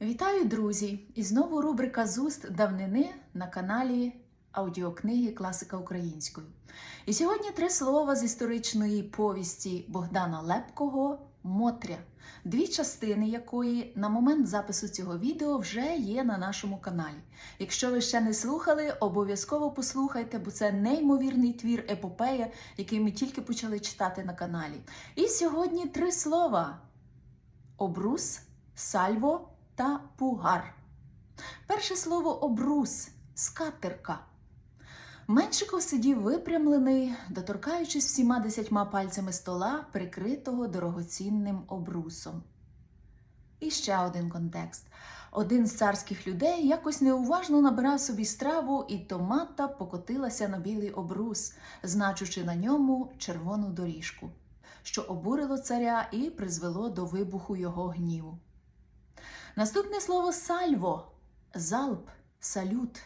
Вітаю, друзі! І знову рубрика з уст давнини на каналі аудіокниги Класика українською. І сьогодні три слова з історичної повісті Богдана Лепкого Мотря, дві частини якої на момент запису цього відео вже є на нашому каналі. Якщо ви ще не слухали, обов'язково послухайте, бо це неймовірний твір епопея, який ми тільки почали читати на каналі. І сьогодні три слова: обрус, сальво та пугар. Перше слово обрус скатерка. Меншиков сидів випрямлений, доторкаючись всіма десятьма пальцями стола, прикритого дорогоцінним обрусом. І ще один контекст. Один з царських людей якось неуважно набирав собі страву, і томата покотилася на білий обрус, значучи на ньому червону доріжку, що обурило царя і призвело до вибуху його гніву. Наступне слово сальво залп, салют.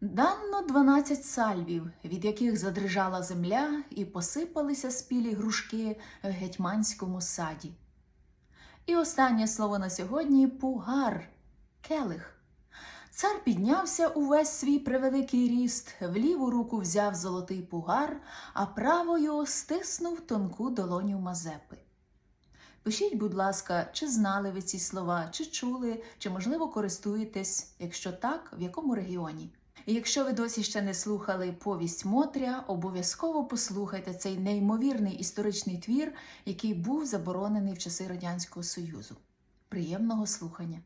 Дано 12 сальвів, від яких задрижала земля і посипалися спілі грушки в гетьманському саді. І останнє слово на сьогодні пугар, келих. Цар піднявся увесь свій превеликий ріст, в ліву руку взяв золотий пугар, а правою стиснув тонку долоню Мазепи. Пишіть, будь ласка, чи знали ви ці слова, чи чули, чи, можливо, користуєтесь, якщо так, в якому регіоні. І якщо ви досі ще не слухали повість Мотря, обов'язково послухайте цей неймовірний історичний твір, який був заборонений в часи Радянського Союзу. Приємного слухання!